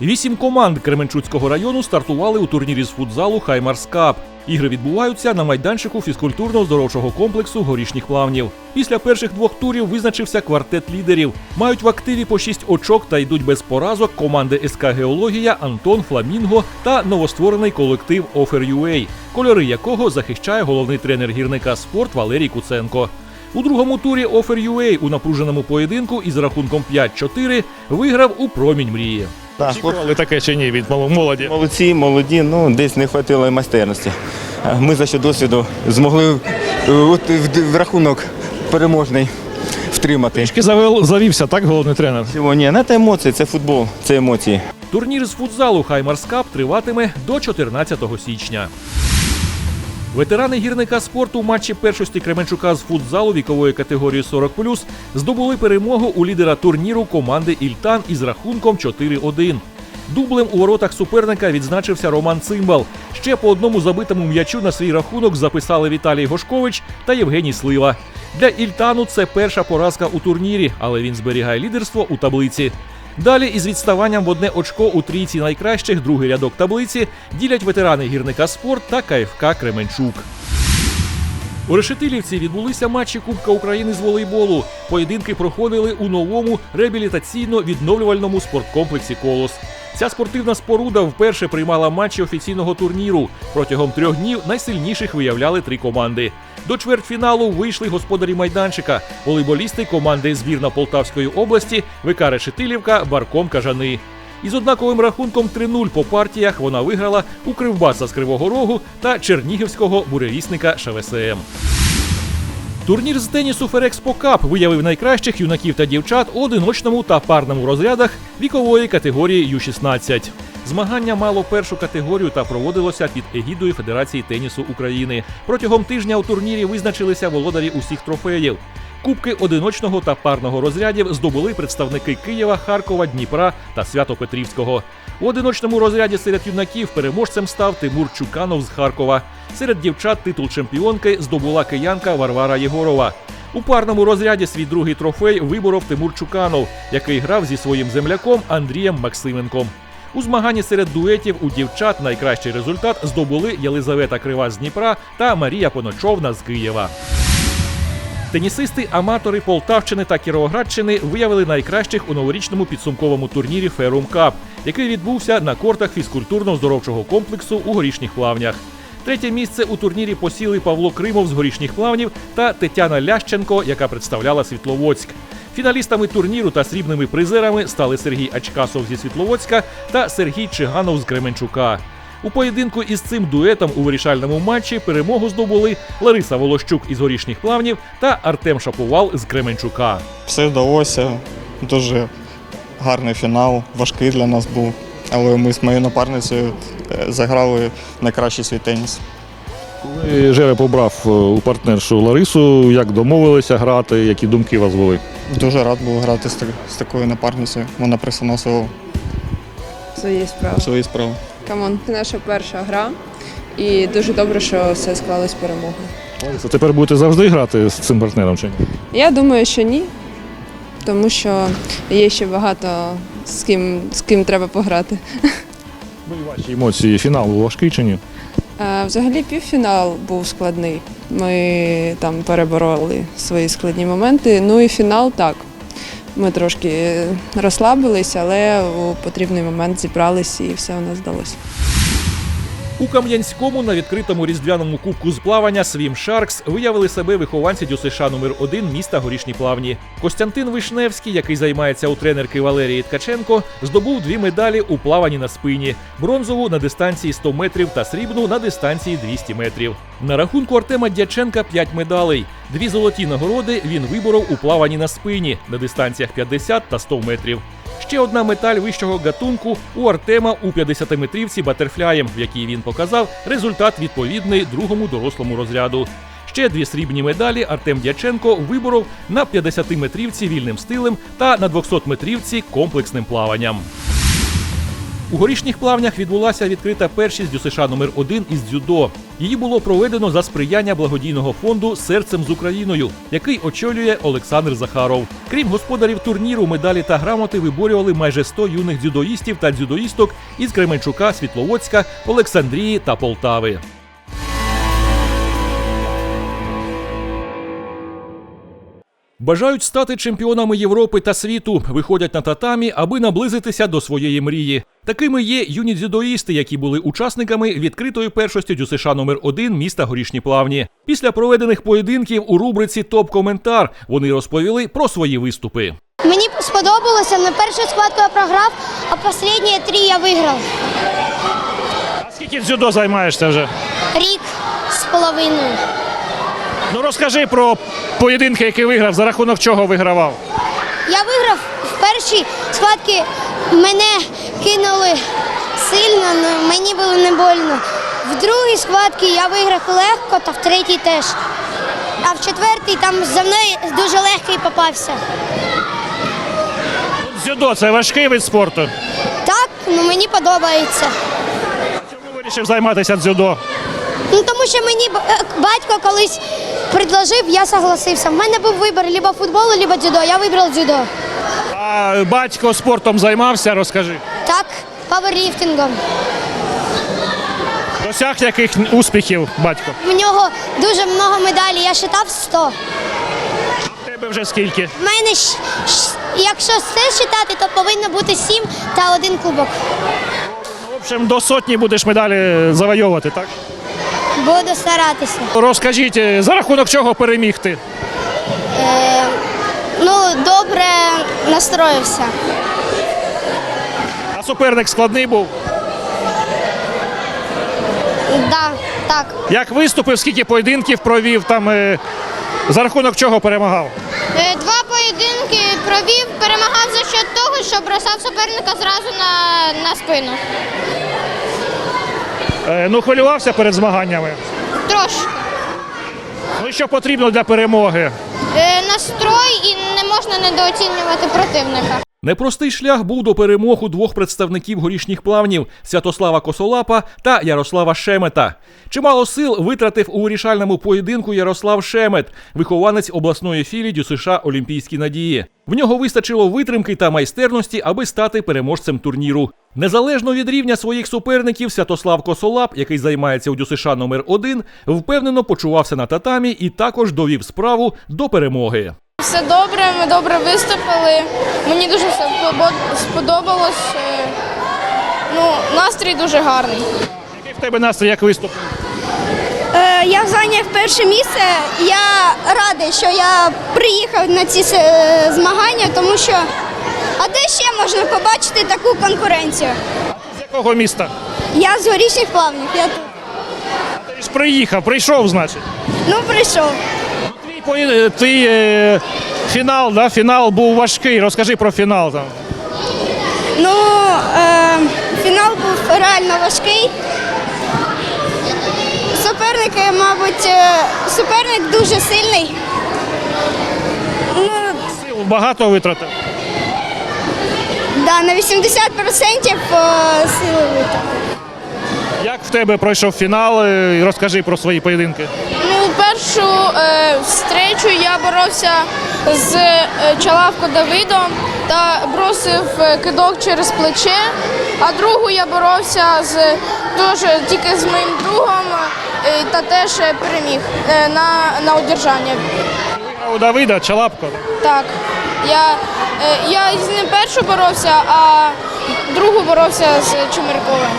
Вісім команд Кременчуцького району стартували у турнірі з футзалу Хаймарс Кап. Ігри відбуваються на майданчику фізкультурно-здоровчого комплексу горішніх плавнів. Після перших двох турів визначився квартет лідерів. Мають в активі по шість очок та йдуть без поразок команди СК Геологія, Антон Фламінго та новостворений колектив Offer.ua, кольори якого захищає головний тренер гірника спорт Валерій Куценко. У другому турі Offer.ua у напруженому поєдинку із рахунком 5-4 виграв у промінь мрії. Так, Очікували таке чи ні від молоді? молодці, молоді, ну десь не вистачило майстерності. Е, Ми за що досвіду змогли е, от, в, в рахунок переможний втримати. Трішки завел, завівся, так, головний тренер? Чого ні, не це емоції, це футбол, це емоції. Турнір з футзалу Хаймарс Кап триватиме до 14 січня. Ветерани гірника спорту в матчі першості Кременчука з футзалу вікової категорії 40+, здобули перемогу у лідера турніру команди Ільтан із рахунком 4-1. Дублем у воротах суперника відзначився Роман Цимбал. Ще по одному забитому м'ячу на свій рахунок записали Віталій Гошкович та Євгеній Слива. Для Ільтану це перша поразка у турнірі, але він зберігає лідерство у таблиці. Далі із відставанням в одне очко у трійці найкращих другий рядок таблиці ділять ветерани гірника спорт та КФК Кременчук. У Решетилівці відбулися матчі Кубка України з волейболу. Поєдинки проходили у новому реабілітаційно-відновлювальному спорткомплексі Колос. Ця спортивна споруда вперше приймала матчі офіційного турніру. Протягом трьох днів найсильніших виявляли три команди. До чвертьфіналу вийшли господарі майданчика, волейболісти команди збірна Полтавської області, ВК Решетилівка, Барком Кажани. Із однаковим рахунком 3-0 по партіях вона виграла у Кривбаса з Кривого Рогу та чернігівського буревісника ШВСМ. Турнір з тенісу Ферекспо Кап виявив найкращих юнаків та дівчат у одиночному та парному розрядах вікової категорії Ю-16. Змагання мало першу категорію та проводилося під егідою Федерації тенісу України. Протягом тижня у турнірі визначилися володарі усіх трофеїв. Кубки одиночного та парного розрядів здобули представники Києва, Харкова, Дніпра та Свято-Петрівського. У одиночному розряді серед юнаків переможцем став Тимур Чуканов з Харкова. Серед дівчат титул чемпіонки здобула киянка Варвара Єгорова. У парному розряді свій другий трофей виборов Тимур Чуканов, який грав зі своїм земляком Андрієм Максименком. У змаганні серед дуетів у дівчат найкращий результат здобули Єлизавета Крива з Дніпра та Марія Поночовна з Києва. Тенісисти-аматори Полтавщини та Кіровоградщини виявили найкращих у новорічному підсумковому турнірі Ферум Кап, який відбувся на кортах фізкультурно-здоровчого комплексу у горішніх плавнях. Третє місце у турнірі посіли Павло Кримов з горішніх плавнів та Тетяна Лященко, яка представляла Світловодськ. Фіналістами турніру та срібними призерами стали Сергій Ачкасов зі Світловодська та Сергій Чиганов з Кременчука. У поєдинку із цим дуетом у вирішальному матчі перемогу здобули Лариса Волощук із горішніх плавнів та Артем Шаповал з Кременчука. Все вдалося. Дуже гарний фінал, важкий для нас був. Але ми з моєю напарницею е, заграли найкращий свій теніс. Коли Жереб обрав е, у партнершу Ларису, як домовилися грати, які думки у вас були? Дуже рад був грати з, з такою напарницею. Вона присуносила свої справи. свої справи. Камон, це наша перша гра, і дуже добре, що все склалось перемогою. Лариса, тепер будете завжди грати з цим партнером чи ні? Я думаю, що ні, тому що є ще багато з ким, з ким треба пограти. Ну і ваші емоції, фінал був важкий чи ні? Е, Взагалі півфінал був складний. Ми там перебороли свої складні моменти. Ну і фінал так. Ми трошки розслабились, але у потрібний момент зібрались і все у нас вдалося. У Кам'янському на відкритому різдвяному кубку з плавання Свім Шаркс виявили себе вихованці ДЮСШ номер 1 міста Горішні Плавні. Костянтин Вишневський, який займається у тренерки Валерії Ткаченко, здобув дві медалі у плаванні на спині: бронзову на дистанції 100 метрів та срібну на дистанції 200 метрів. На рахунку Артема Дяченка 5 медалей. Дві золоті нагороди він виборов у плаванні на спині на дистанціях 50 та 100 метрів. Ще одна медаль вищого гатунку у Артема у 50-метрівці батерфляєм, в якій він показав результат відповідний другому дорослому розряду. Ще дві срібні медалі Артем Дяченко виборов на 50-метрівці вільним стилем та на 200-метрівці комплексним плаванням. У горішніх плавнях відбулася відкрита першість ДЮСШ номер 1 із дзюдо. Її було проведено за сприяння благодійного фонду Серцем з Україною, який очолює Олександр Захаров. Крім господарів турніру, медалі та грамоти виборювали майже 100 юних дзюдоїстів та дзюдоїсток із Кременчука, Світловодська, Олександрії та Полтави. Бажають стати чемпіонами Європи та світу, виходять на татамі, аби наблизитися до своєї мрії. Такими є юні дзюдоїсти, які були учасниками відкритої першості ДЮСШ номер 1 міста Горішні Плавні. Після проведених поєдинків у рубриці Топ-коментар вони розповіли про свої виступи. Мені сподобалося, на першу схватку я програв, а останні три я виграв. А скільки дзюдо займаєшся вже? Рік з половиною. Ну розкажи про поєдинки, які виграв, за рахунок чого вигравав. Я виграв в першій схватці, мене кинули сильно, але мені було не больно. В другій схватці я виграв легко, та в третій теж. А в четвертій там за мною дуже легкий попався. Дзюдо це важкий вид спорту. Так, ну мені подобається. Чому вирішив займатися дзюдо? Ну тому що мені е, батько колись предложив, я согласився. В мене був вибір либо футбол, либо дзюдо. Я вибрав дзюдо. А батько спортом займався, розкажи. Так, паверліфтингом. Досяг яких успіхів батько? В нього дуже много медалей. Я считав 100. В тебе вже скільки? В мене, якщо все считати, то повинно бути 7 та один кубок. В общем, до сотні будеш медалі завойовувати, так? Буду старатися. Розкажіть, е, за рахунок чого переміг ти? Ну, добре настроївся. А суперник складний був. Да, так. Як виступив, скільки поєдинків провів, там е, за рахунок чого перемагав? Е, Два поєдинки провів, перемагав за счет того, що бросав суперника зразу на, на спину. Е, ну, хвилювався перед змаганнями. Трошки. Ну що потрібно для перемоги? Е, Настрой і не можна недооцінювати противника. Непростий шлях був до перемог у двох представників горішніх плавнів Святослава Косолапа та Ярослава Шемета. Чимало сил витратив у вирішальному поєдинку Ярослав Шемет, вихованець обласної філії ДЮСШ Олімпійські надії. В нього вистачило витримки та майстерності, аби стати переможцем турніру. Незалежно від рівня своїх суперників, Святослав Косолап, який займається у ДЮСШ номер 1 впевнено почувався на татамі і також довів справу до перемоги. Все добре, ми добре виступили. Мені дуже все сподобалось. Е, Ну, настрій дуже гарний. Який в тебе настрій, як виступ? Е, Я зайняв перше місце. Я радий, що я приїхав на ці е, змагання, тому що а де ще можна побачити таку конкуренцію? А З якого міста? Я з горішніх плавнів. Я тут. Ти ж приїхав, прийшов, значить. Ну прийшов. Твій, пої- твій е, фінал, да? фінал був важкий. Розкажи про фінал там. Ну е, фінал був реально важкий. Суперники, мабуть, е, суперник дуже сильний. Ну, Сил багато витратив. да, на 80% сили витратив. Як в тебе пройшов фінал? Е, Розкажи про свої поєдинки. Першу е, встречу я боровся з е, Чалавко Давидом та бросив е, кидок через плече, а другу я боровся з теж тільки з моїм другом е, та теж переміг е, на, на удержання. Виграв у Давида, Чалапко. Так. Я, е, я з ним першу боровся, а другу боровся з Чумирковим.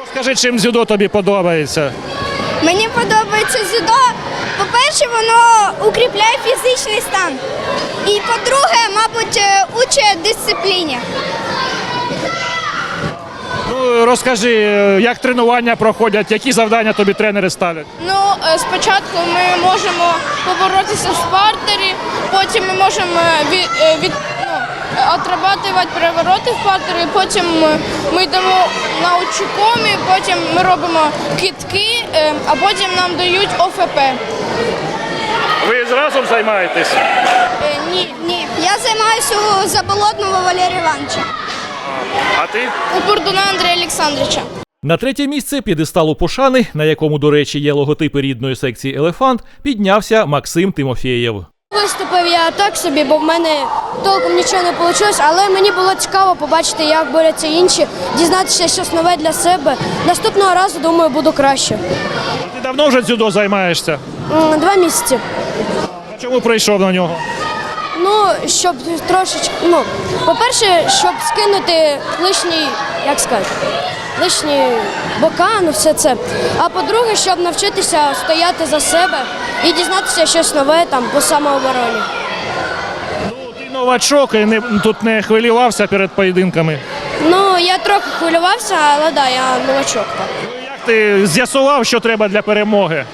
Розкажи, чим дзюдо тобі подобається. Мені подобається дзюдо. По-перше, воно укріпляє фізичний стан. І по-друге, мабуть, е, учить дисципліні. Ну, розкажи, е, як тренування проходять, які завдання тобі тренери ставлять. Ну, е, спочатку ми можемо поборотися в партері, потім ми можемо від, від, отрабатувати перевороти в партері, потім ми- йдемо на учукомі, потім ми робимо китки, е, а потім нам дають ОФП. Ви разом займаєтесь? Е, Ні, Ні, я займаюся у заболотного Валерія Івановича. А ти? у Бурдуна Андрія Олександровича. На третє місце п'єдесталу пошани, на якому, до речі, є логотипи рідної секції Елефант, піднявся Максим Тимофєєв. Виступив я так собі, бо в мене толком нічого не вийшло, але мені було цікаво побачити, як борються інші, дізнатися щось нове для себе. Наступного разу, думаю, буду краще. Ти давно вже дзюдо займаєшся? М, Два місяці. А чому прийшов на нього? Ну, щоб трошечки, ну, по-перше, щоб скинути лишній, як сказати, лишні бока, ну все це. А по-друге, щоб навчитися стояти за себе і дізнатися щось нове там по самообороні. Ну, Ти новачок і не, тут не хвилювався перед поєдинками. Ну, я трохи хвилювався, але да, я новачок. Так. Як ти з'ясував, що треба для перемоги?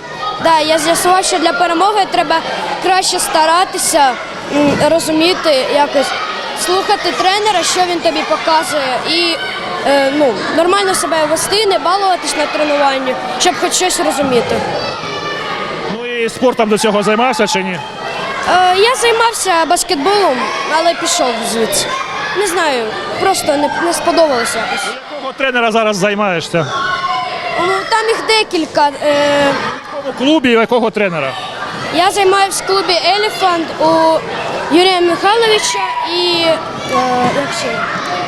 Да, я з'ясував, що для перемоги треба краще старатися, м, розуміти, якось слухати тренера, що він тобі показує, і е, ну, нормально себе вести, не балуватись на тренуванні, щоб хоч щось розуміти. Ну і спортом до цього займався чи ні? Е, я займався баскетболом, але пішов звідси. Не знаю, просто не, не сподобалося якось. Якого тренера зараз займаєшся? Ну, там їх декілька. Е, В клубі якого тренера? Я займаюся в клубі Елефант у Юрія Михайловича і е, як ще?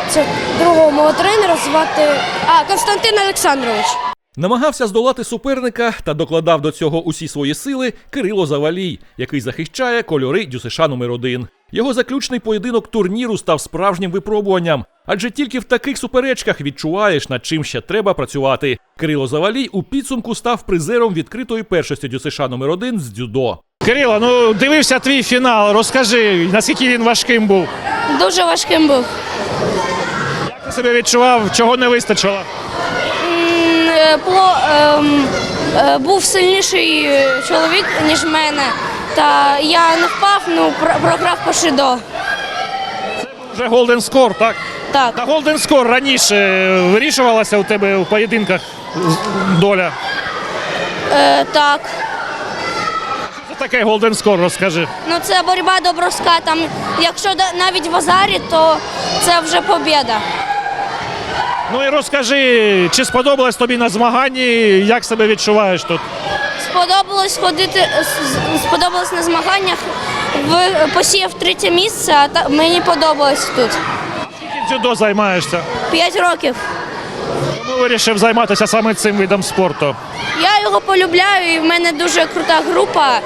Це другого мого тренера звати а, Константин Олександрович. Намагався здолати суперника та докладав до цього усі свої сили Кирило Завалій, який захищає кольори ДЮСШ номер 1 Його заключний поєдинок турніру став справжнім випробуванням, адже тільки в таких суперечках відчуваєш, над чим ще треба працювати. Кирило Завалій у підсумку став призером відкритої першості ДЮСШ номер 1 з дзюдо. Кирило, ну дивився твій фінал. Розкажи, наскільки він важким був. Дуже важким був. Себе відчував, чого не вистачило? М, ем, е, був сильніший е, чоловік, ніж мене. Та я не впав, ну про- програв по шидо. Вже голден скор, так? Так. На голден скор раніше вирішувалася у тебе у поєдинках з- доля. Е, так. Що таке голден скор, розкажи. Ну це боротьба до броска. Там, якщо да- навіть в азарі, то це вже побіда. Ну і розкажи, чи сподобалось тобі на змаганні, як себе відчуваєш тут? Сподобалось ходити, сподобалось на змаганнях. Посіяв третє місце, а та, мені подобалось тут. Скільки дзюдо займаєшся? П'ять років. Чому вирішив займатися саме цим видом спорту? Я його полюбляю, і в мене дуже крута група.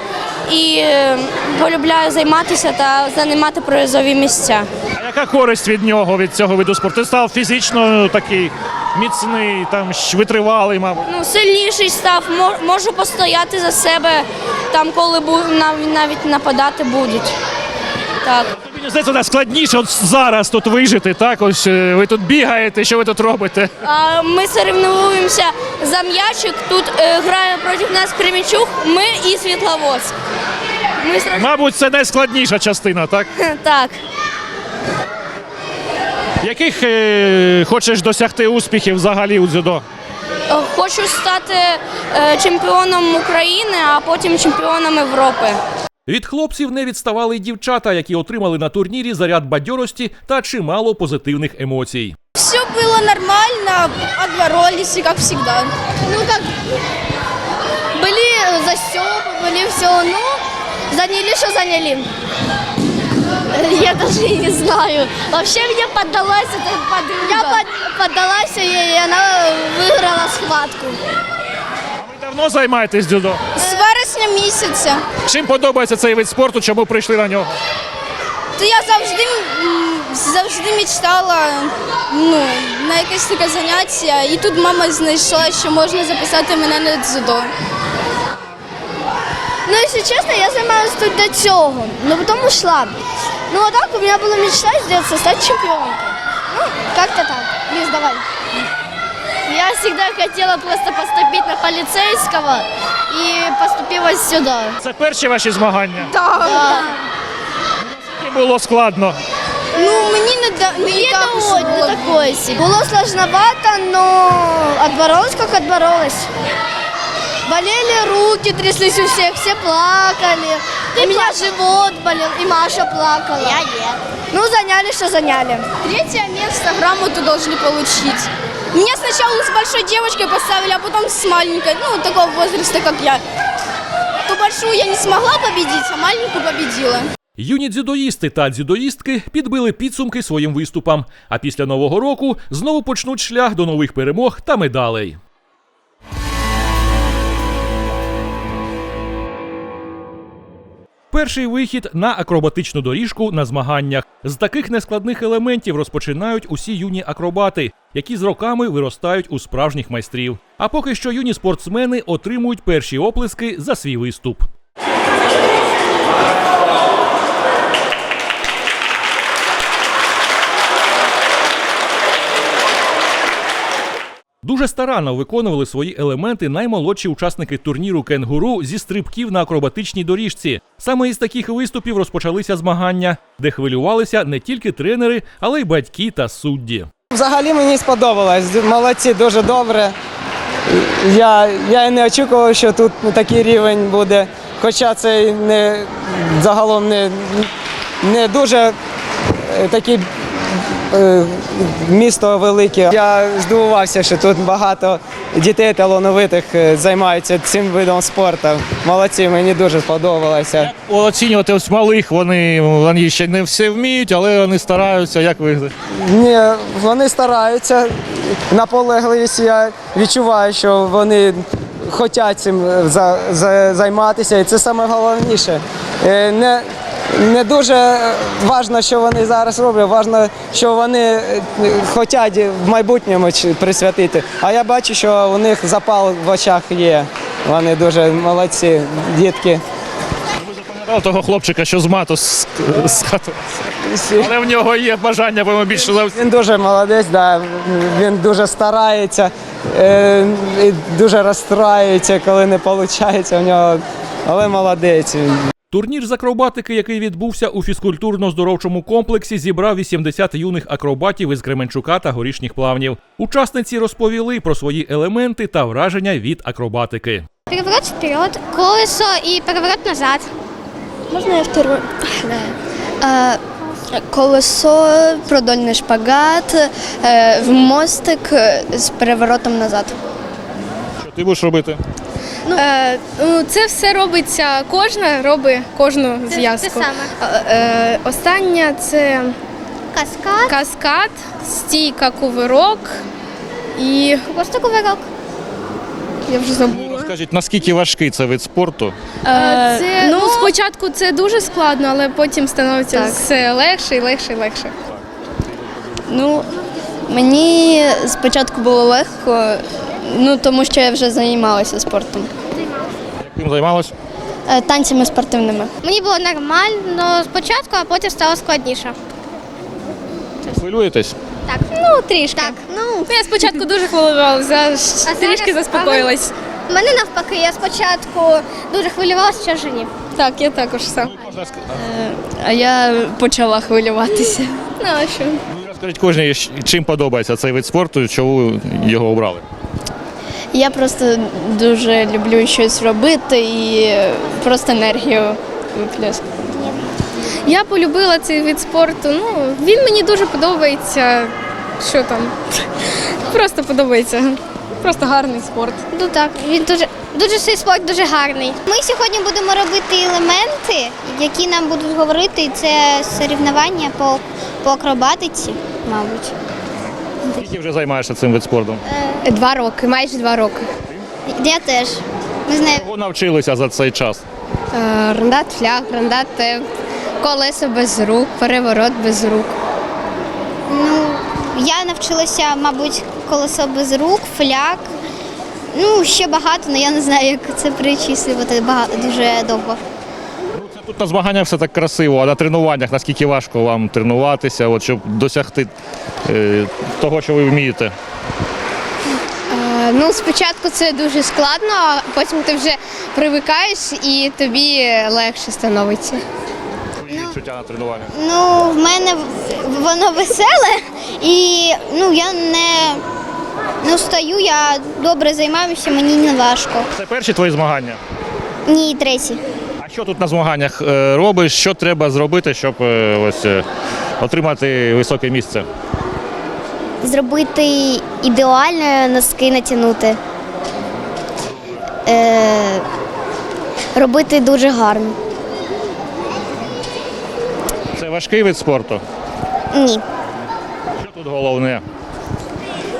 І е, полюбляю займатися та займати призові місця. Яка користь від нього, від цього виду спорту? Ти став фізично такий міцний, там витривалий, мабуть. Ну, сильніший став, можу постояти за себе, там, коли навіть нападати будуть. Так. Мені здається, да, складніше от зараз тут вижити. Так, ось е, ви тут бігаєте, що ви тут робите? А, Ми соревнуємося за м'ячик. Тут е, грає проти нас Кремічук, ми і Світловодськ. Ми Мабуть, це найскладніша частина, так? Так Яких е, хочеш досягти успіхів взагалі у дзюдо? Е, Хочу стати е, чемпіоном України, а потім чемпіоном Європи. Від хлопців не відставали й дівчата, які отримали на турнірі заряд бадьорості та чимало позитивних емоцій. Все було нормально, отборолись, как всегда. Ну как, были застепы, были все, ну, заняли, что заняли. Я даже и не знаю. Вообще мне поддалась эта подруга. Я под- поддалась ей, и она выиграла схватку. Ви давно займаєтесь дзюдо? З вересня місяця. Чим подобається цей вид спорту? Чому прийшли на нього? То я завжди м, завжди мечтала ну, на якесь таке заняття. І тут мама знайшла, що можна записати мене на дзюдо. Ну, если честно, я занималась тут до цього, но потом ушла. Ну, а так у меня была мечта с детства стать чемпионкой. Ну, как-то так. Лиз, давай. Я всегда хотела просто поступить на полицейского и поступила сюда. Це перші ваші змагання? Да. Наскільки було складно? Ну, мені не, да, не, Мне так уж довольно було. такое себе. Было сложновато, но отборолась, как отборолась. Болели руки, тряслись у всех, все плакали. У меня живот болел, и Маша плакала. Я нет. Ну, заняли, что заняли. Третье место грамоту должны получить. Меня сначала с большой девочкой поставили, а потом с маленькой, ну, такого возраста, как я. Ту большую я не смогла победить, а маленькую победила. Юні дзюдоїсти та дзюдоїстки підбили підсумки своїм виступам, а після нового року знову почнуть шлях до нових перемог та медалей. Перший вихід на акробатичну доріжку на змаганнях. З таких нескладних елементів розпочинають усі юні акробати, які з роками виростають у справжніх майстрів. А поки що юні спортсмени отримують перші оплески за свій виступ. Дуже старанно виконували свої елементи наймолодші учасники турніру кенгуру зі стрибків на акробатичній доріжці. Саме із таких виступів розпочалися змагання, де хвилювалися не тільки тренери, але й батьки та судді. Взагалі мені сподобалось. Молодці, дуже добре. Я, я і не очікував, що тут такий рівень буде. Хоча це не загалом не, не дуже е, такий місто велике. Я здивувався, що тут багато дітей талановитих е, займаються цим видом спорту. Молодці, мені дуже сподобалося. Оцінювати ось малих, вони, вони ще не все вміють, але вони стараються. Як ви Ні, вони стараються. Наполегливість я відчуваю, що вони хочуть цим е, за, за, займатися, і це найголовніше. Е, Не, не дуже важливо, що вони зараз роблять, важливо, що вони е, хочуть в майбутньому присвятити. А я бачу, що у них запал в очах є. Вони дуже молодці, дітки. того хлопчика, що з мату з, з хату. Але в нього є бажання, по більше за Він дуже молодець, да. він дуже старається, е, і дуже розстраюється, коли не виходить у нього. Але молодець. Турнір з акробатики, який відбувся у фізкультурно-здоровчому комплексі, зібрав 80 юних акробатів із Кременчука та горішніх плавнів. Учасниці розповіли про свої елементи та враження від акробатики. Переворот вперед, колесо і переворот назад. Можна я второй? Е, Колесо, продольний шпагат, е, в мостик з переворотом назад. Що ти будеш робити? Е, ну, це все робиться, кожна робить кожну зв'язку. те саме. Е, е, остання це Каскад, каскад, стійка, кувирок і просто кувирок. я вже забула. Розкажіть, наскільки важкий це вид спорту? Е, це, ну, ну- спочатку це дуже складно, але потім становиться Так. все легше і легше і легше. Ну, мені спочатку було легко, ну тому що я вже займалася спортом. Яким займалась? Е, Танцями спортивними. Мені було нормально спочатку, а потім стало складніше. Хвилюєтесь? Так, ну трішки. Так, ну Ну, я спочатку дуже хвилювалася, трішки зараз- заспокоїлась. в мене навпаки, я спочатку дуже хвилювалася, що вже ні. Так, я також сам. А я почала хвилюватися. Ну, а що? Ну, Розкажіть кожній, чим подобається цей вид спорту, чому його обрали? Я просто дуже люблю щось робити і просто енергію виплескувати. Я полюбила цей вид спорту. Ну, він мені дуже подобається. Що там? Просто подобається. Просто гарний спорт. Ну так, він дуже дуже цей спорт дуже гарний. Ми сьогодні будемо робити елементи, які нам будуть говорити. Це соревнування по, по акробатиці, мабуть. Скільки вже займаєшся цим вид спорту? Два роки, майже два роки. Я теж. Ми знаємо. Чого навчилися за цей час? Рандат, фляг, рандат, темп, колесо без рук, переворот без рук. Ну, я навчилася, мабуть, колесо без рук, фляк. Ну, ще багато, але я не знаю, як це перечислювати багато, дуже довго. Тут на змаганнях все так красиво, а на тренуваннях наскільки важко вам тренуватися, от, щоб досягти е, того, що ви вмієте? Ну, спочатку це дуже складно, а потім ти вже привикаєш і тобі легше становиться. Твої відчуття на тренуваннях? Ну, в мене в- воно веселе і ну, я не, не устаю, я добре займаюся, мені не важко. Це перші твої змагання. Ні, третій. Що тут на змаганнях е, робиш? Що треба зробити, щоб е, ось е, отримати високе місце? зробити ідеально носки натягнути. Е, робити дуже гарно. Це важкий вид спорту. Ні. Що тут головне?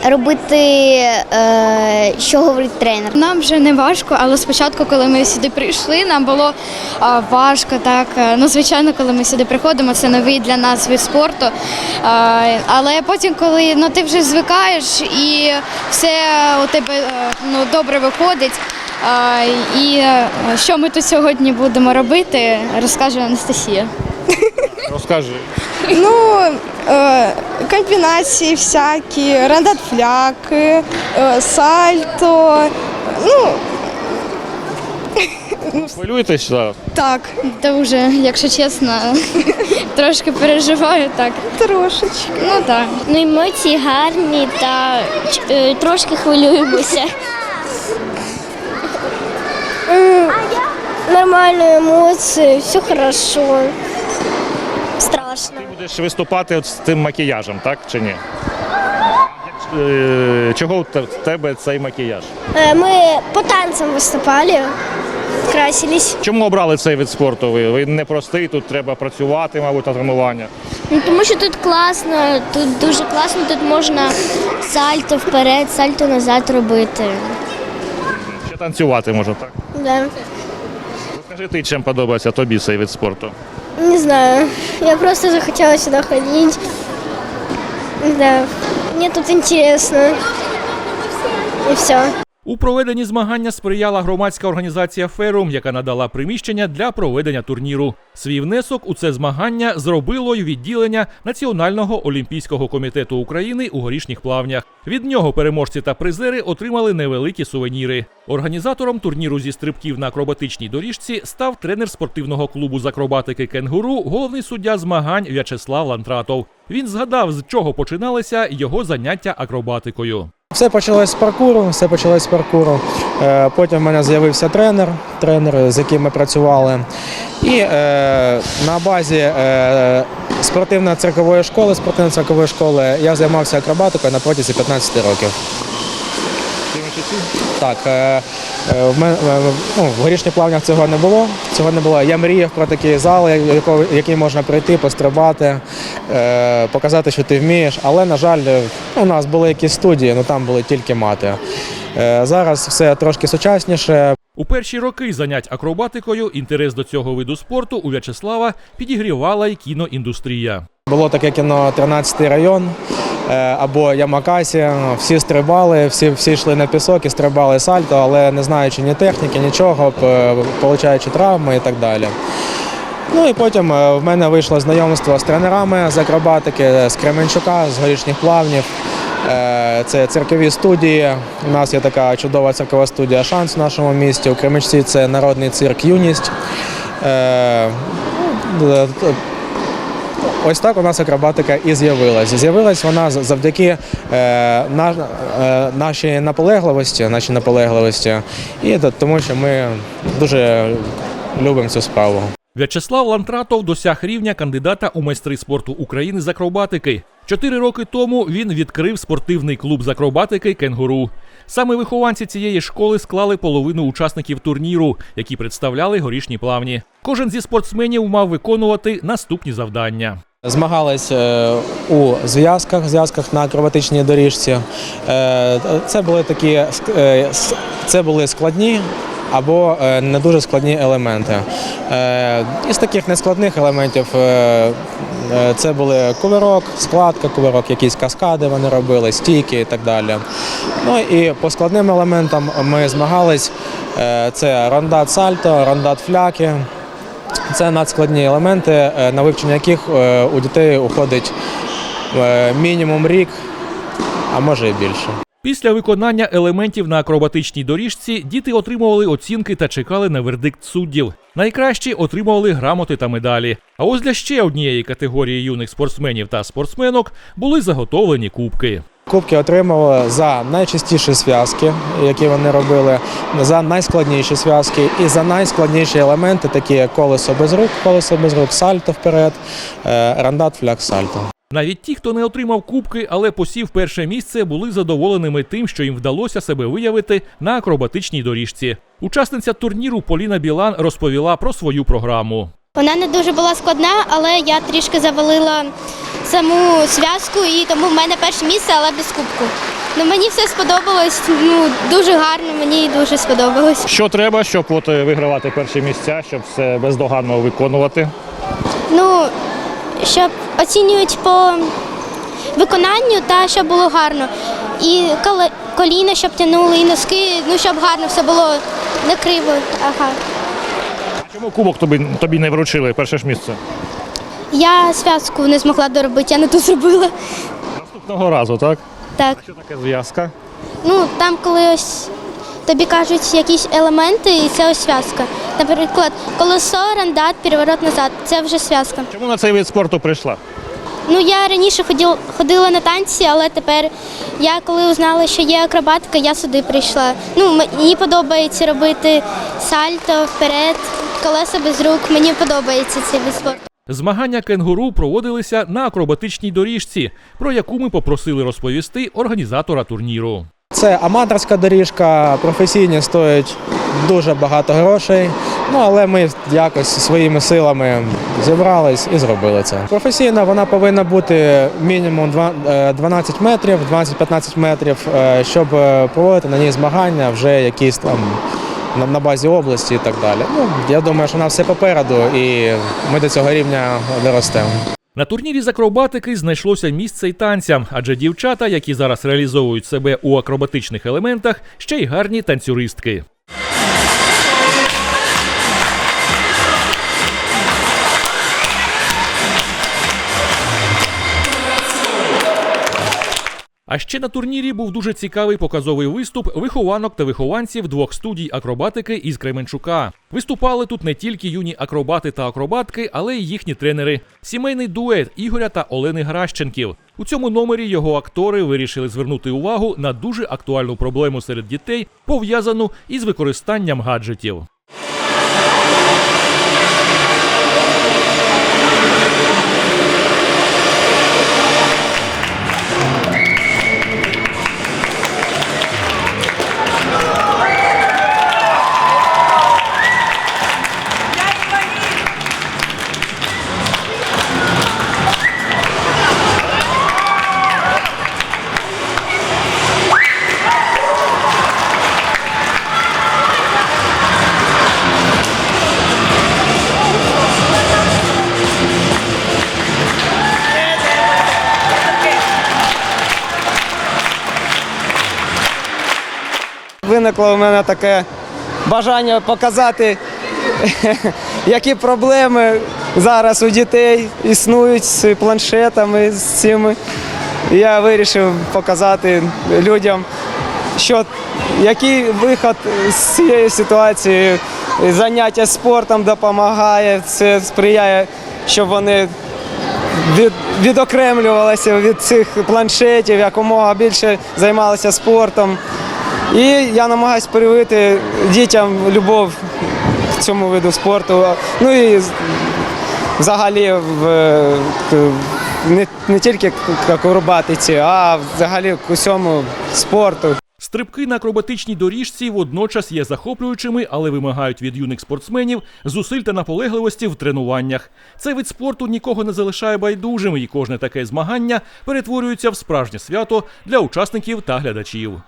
Робити, е, що говорить тренер. Нам вже не важко, але спочатку, коли ми сюди прийшли, нам було а, важко. Так Е, ну звичайно, коли ми сюди приходимо, це новий для нас від спорту. Але потім, коли ну ти вже звикаєш і все у тебе е, ну добре виходить. А, і е, що ми тут сьогодні будемо робити, розкаже Анастасія. Розкажи. Ну, е, комбінації всякі, рандатфляки, е, сальто. Ну, Хвилюєтесь зараз? так, Дуже, якщо чесно, трошки переживаю так. трошечки. Ну так. Ну, емоції гарні та е, трошки хвилюємося. Нормально емоції, все хорошо. Страшно. Ти будеш виступати от з цим макіяжем, так чи ні? Е, Чого в тебе цей макіяж? Е, Ми по танцям виступали, красились. Чому обрали цей вид спорту? Ви, ви не простий, тут треба працювати, мабуть, на тренування. Ну, тому що тут класно, тут дуже класно, тут можна сальто вперед, сальто назад робити. Ще танцювати може, так? Да. Розкажи ти, чим подобається тобі цей вид спорту. Не знаю, я просто захотела сюда ходить. Да, мне тут интересно. И все. У проведенні змагання сприяла громадська організація Ферум, яка надала приміщення для проведення турніру. Свій внесок у це змагання зробило й відділення Національного олімпійського комітету України у горішніх плавнях. Від нього переможці та призери отримали невеликі сувеніри. Організатором турніру зі стрибків на акробатичній доріжці став тренер спортивного клубу з акробатики Кенгуру, головний суддя змагань В'ячеслав Лантратов. Він згадав, з чого починалися його заняття акробатикою. Все почалось з паркуру, все почалось з паркуру. Е, Потім в мене з'явився тренер, тренер, з яким ми працювали. І е, на базі е, спортивно-циркової школи, спортивно-циркової школи я займався акробатикою на протязі 15 років. Так, е, е, в, мен, е, ну, в горішніх плавнях цього не було. Цього не було. Я мріяв про такі зали, який можна прийти, пострибати, показати, що ти вмієш. Але, на жаль, е, у нас були якісь студії, але там були тільки мати. Зараз все трошки сучасніше. У перші роки занять акробатикою інтерес до цього виду спорту у В'ячеслава підігрівала й кіноіндустрія. Було таке кіно 13 район або Ямакасі. Всі стрибали, всі, всі йшли на пісок і стрибали сальто, але не знаючи ні техніки, нічого, получаючи травми і так далі. Ну і потім е, в мене вийшло знайомство з тренерами з акробатики, з Кременчука, з горішніх плавнів. Е, Це циркові студії. У нас є така чудова циркова студія Шанс в нашому місті. У Кременчуці це народний цирк Юність. Ось так у нас акробатика і з'явилася. З'явилась вона завдяки е, на, е, нашій наполегливості, нашій наполегливості, і тому, що ми дуже любимо цю справу. В'ячеслав Лантратов досяг рівня кандидата у майстри спорту України з акробатики. Чотири роки тому він відкрив спортивний клуб з акробатики Кенгуру. Саме вихованці цієї школи склали половину учасників турніру, які представляли горішні плавні. Кожен зі спортсменів мав виконувати наступні завдання. Змагались е, у зв'язках, зв'язках на акробатичній доріжці. Е, Це були такі е, це були складні або не дуже складні елементи. Із таких нескладних елементів це були кувирок, складка, кувирок, якісь каскади вони робили, стійки і так далі. Ну і по складним елементам ми змагались. Це рандат сальто, рандат фляки. Це надскладні елементи, е, на вивчення яких е, у дітей уходить е, мінімум рік, а може і більше. Після виконання елементів на акробатичній доріжці діти отримували оцінки та чекали на вердикт суддів. Найкращі отримували грамоти та медалі. А ось для ще однієї категорії юних спортсменів та спортсменок були заготовлені кубки. Кубки отримали за найчастіші зв'язки, які вони робили, за найскладніші зв'язки і за найскладніші елементи, такі як колесо без рук, колесо без рук, сальто вперед, е, рандат, фляк, сальто. Навіть ті, хто не отримав кубки, але посів перше місце, були задоволеними тим, що їм вдалося себе виявити на акробатичній доріжці. Учасниця турніру Поліна Білан розповіла про свою програму. Вона не дуже була складна, але я трішки завалила саму зв'язку, і тому в мене перше місце, але без кубку. Ну мені все сподобалось. Ну дуже гарно, мені дуже сподобалось. Що треба, щоб от е, вигравати перші місця, щоб все бездоганно виконувати? Ну щоб оцінюють по виконанню та щоб було гарно. І коліна, щоб тянули, і носки, ну щоб гарно все було не криво. Ага. Чому кубок тобі, тобі не вручили перше ж місце? Я зв'язку не змогла доробити, я не ту зробила. Наступного разу, так? Так. Що таке зв'язка? Ну, там, коли ось тобі кажуть якісь елементи, і це ось зв'язка. Наприклад, колесо, рандат, переворот назад це вже зв'язка. Чому на цей вид спорту прийшла? Ну, я раніше ходіл, ходила на танці, але тепер я коли узнала, що є акробатика, я сюди прийшла. Ну, мені подобається робити сальто вперед, колеса без рук. Мені подобається цей вид спорту. Змагання кенгуру проводилися на акробатичній доріжці, про яку ми попросили розповісти організатора турніру. Це аматорська доріжка, професійні стоять дуже багато грошей. Ну але ми якось своїми силами зібрались і зробили це. Професійна вона повинна бути мінімум е, 12 метрів, 12-15 метрів, е, щоб е, проводити на ній змагання вже якісь там на, базі області і так далі. Ну я думаю, що на все попереду, і ми до цього рівня доростемо. На турнірі з акробатики знайшлося місце й танцям, адже дівчата, які зараз реалізовують себе у акробатичних елементах, ще й гарні танцюристки. А ще на турнірі був дуже цікавий показовий виступ вихованок та вихованців двох студій акробатики із Кременчука. Виступали тут не тільки юні акробати та акробатки, але й їхні тренери. Сімейний дует Ігоря та Олени Гращенків. У цьому номері його актори вирішили звернути увагу на дуже актуальну проблему серед дітей, пов'язану із використанням гаджетів. Виникло у мене таке бажання показати, які проблеми зараз у дітей існують з планшетами, з цими. Я вирішив показати людям, що який виход з цієї ситуації. Заняття спортом допомагає, це сприяє, щоб вони від, відокремлювалися від цих планшетів, якомога більше займалися спортом. І я намагаюся привити дітям любов к цьому виду спорту. Ну і взагалі в, не, не тільки к акробатиці, а взагалі к усьому спорту. Стрибки на акробатичній доріжці водночас є захоплюючими, але вимагають від юних спортсменів зусиль та наполегливості в тренуваннях. Цей вид спорту нікого не залишає байдужим, і кожне таке змагання перетворюється в справжнє свято для учасників та глядачів.